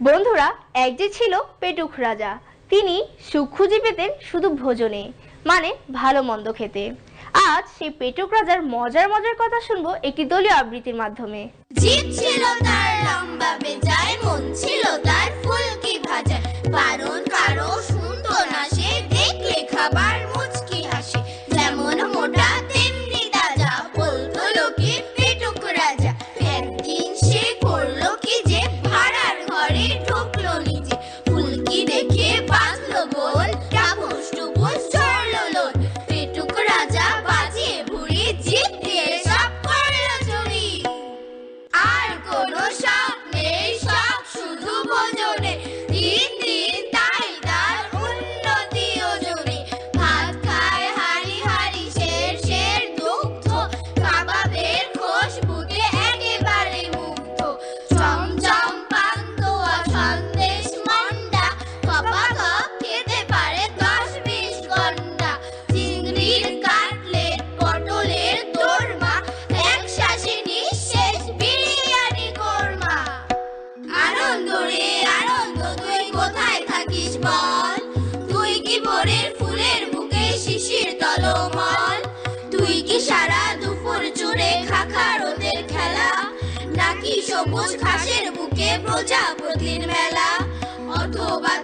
বন্ধুরা, এক যে ছিল পেটুক রাজা। তিনি সুখুজি পেতেন শুধু ভোজনে মানে ভালো মন্দ খেতে। আজ সেই পেটুক রাজার মজার মজার কথা শুনব একটি দলীয় আবৃত্তির মাধ্যমে। জিত ছিল তার লম্বা Ready? তুই কি সারা দুপুর জুড়ে খাখা রোদের খেলা? নাকি সবুজ ঘাসের বুকে প্রজাপতির মেলা? অথবা